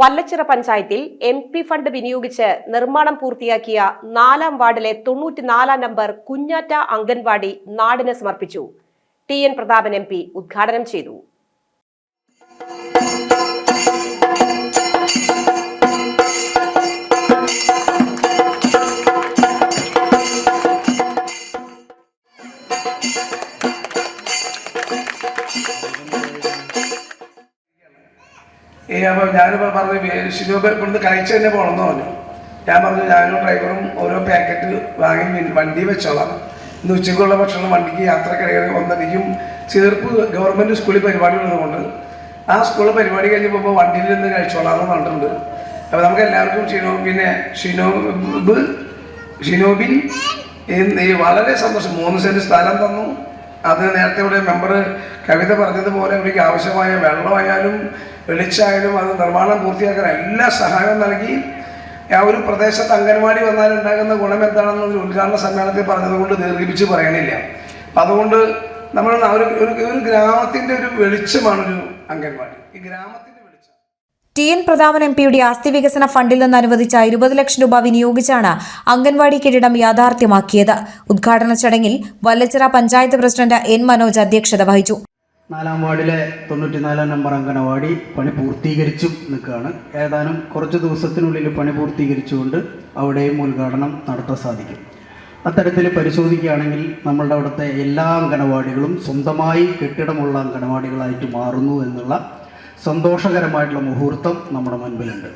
വല്ലച്ചിറ പഞ്ചായത്തിൽ M P fund വിനിയോഗിച്ച് നിർമ്മാണം പൂർത്തിയാക്കിയ നാലാം വാർഡിലെ തൊണ്ണൂറ്റിനാലാം നമ്പർ കുഞ്ഞാറ്റ അംഗൻവാടി നാടിന് സമർപ്പിച്ചു. T N Prathapan M P ഉദ്ഘാടനം ചെയ്തു. ഈ അപ്പോൾ ഞാനിപ്പോൾ പറഞ്ഞു ഷിനോബ് ഇവിടുന്ന് കഴിച്ച് തന്നെ പോകണമെന്ന് പറഞ്ഞു. ഞാൻ പറഞ്ഞു ഞാനും ഡ്രൈവറും ഓരോ പാക്കറ്റ് വാങ്ങി വണ്ടി വെച്ചോളാം. ഇന്ന് ഉച്ചയ്ക്കുള്ള ഭക്ഷണം വണ്ടിക്ക് യാത്രക്കിടയിൽ ഒന്നടിക്കും ചേർപ്പ് ഗവൺമെന്റ് സ്കൂളിൽ പരിപാടി ഉള്ളതുകൊണ്ട് ആ സ്കൂളിൽ പരിപാടി കഴിഞ്ഞ് പോകുമ്പോൾ വണ്ടിയിൽ നിന്ന് കഴിച്ചോളാം എന്ന് പറഞ്ഞിട്ടുണ്ട്. അപ്പോൾ നമുക്ക് എല്ലാവർക്കും ഷിനോ പിന്നെ ഷിനോബ് ഷിനോബിൻ വളരെ സന്തോഷം. മൂന്ന് സെന്റ് സ്ഥലം തന്നു. അത് നേരത്തെ ഇവിടെ മെമ്പർ കവിത പറഞ്ഞതുപോലെ അവർക്ക് ആവശ്യമായ വെള്ളമായാലും വെളിച്ചായാലും അത് നിർമ്മാണം പൂർത്തിയാക്കാൻ എല്ലാ സഹായവും നൽകി. ആ ഒരു പ്രദേശത്ത് അംഗൻവാടി വന്നാൽ ഉണ്ടാകുന്ന ഗുണം എന്താണെന്ന് ഒരു ഉദ്ഘാടന സമ്മേളനത്തിൽ പറഞ്ഞതുകൊണ്ട് ദീർഘിപ്പിച്ച് പറയണില്ല. അതുകൊണ്ട് നമ്മൾ ഒരു ഒരു ഗ്രാമത്തിന്റെ ഒരു വെളിച്ചമാണ് ഒരു അംഗൻവാടി. ഈ ഗ്രാമത്തിന്റെ ടി എൻ പ്രതാപൻ എം പിയുടെ ആസ്തി വികസന ഫണ്ടിൽ നിന്ന് അനുവദിച്ച ഇരുപത് ലക്ഷം രൂപ വിനിയോഗിച്ചാണ് അംഗൻവാടി കെട്ടിടം യാഥാർത്ഥ്യമാക്കിയത്. ഉദ്ഘാടന ചടങ്ങിൽ വല്ലച്ചിറ പഞ്ചായത്ത് പ്രസിഡന്റ് എൻ മനോജ് അധ്യക്ഷത വഹിച്ചു. നാലാം വാർഡിലെ തൊണ്ണൂറ്റിനാലാം നമ്പർ അംഗനവാടി പണി പൂർത്തീകരിച്ചു നിൽക്കുകയാണ്. ഏതാനും കുറച്ച് ദിവസത്തിനുള്ളിൽ പണി പൂർത്തീകരിച്ചുകൊണ്ട് അവിടെയും ഉദ്ഘാടനം നടത്താൻ സാധിക്കും. അത്തരത്തിൽ പരിശോധിക്കുകയാണെങ്കിൽ നമ്മളുടെ അവിടുത്തെ എല്ലാ അംഗനവാടികളും സ്വന്തമായി കെട്ടിടമുള്ള അംഗനവാടികളായിട്ട് മാറുന്നു എന്നുള്ള സന്തോഷകരമായിട്ടുള്ള മുഹൂർത്തം നമ്മുടെ മുൻപിലുണ്ട്.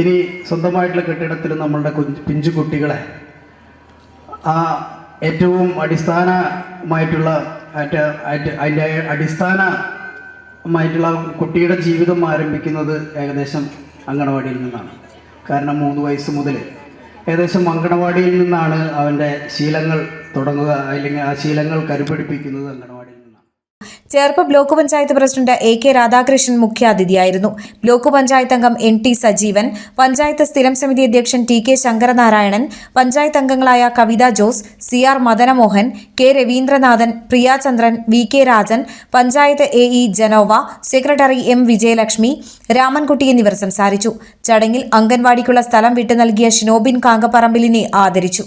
ഇനി സ്വന്തമായിട്ടുള്ള കെട്ടിടത്തിൽ നമ്മളുടെ കുഞ്ഞ് പിഞ്ചു കുട്ടികളെ ആ ഏറ്റവും അടിസ്ഥാനമായിട്ടുള്ള അതിന്റെ അടിസ്ഥാനമായിട്ടുള്ള കുട്ടിയുടെ ജീവിതം ആരംഭിക്കുന്നത് ഏകദേശം അങ്കണവാടിയിൽ നിന്നാണ്. കാരണം മൂന്ന് വയസ്സ് മുതൽ ഏകദേശം അങ്കണവാടിയിൽ നിന്നാണ് അവന്റെ ശീലങ്ങൾ തുടങ്ങുക അല്ലെങ്കിൽ ആ ശീലങ്ങൾ കരുപിടിപ്പിക്കുന്നത് അങ്കണവാടിയിൽ Cherpu block panchayat president A K Radhakrishnan മുഖ്യാതിഥിയായിരുന്നു. Block panchayat അംഗം എൻ ടി സജീവൻ പഞ്ചായത്ത് സ്ഥിരം സമിതി അധ്യക്ഷൻ ടി കെ ശങ്കരനാരായണൻ പഞ്ചായത്ത് അംഗങ്ങളായ Kavitha Jose C R Madanamohan K Raveendranathan Priyachandran V K Rajan panchayat A E Janova secretary M Vijayalakshmi Ramankutty എന്നിവർ സംസാരിച്ചു. ചടങ്ങിൽ അംഗൻവാടിക്കുള്ള സ്ഥലം വിട്ടു നൽകിയ ഷിനോബിൻ കാങ്കപ്പറമ്പിലിനെ ആദരിച്ചു.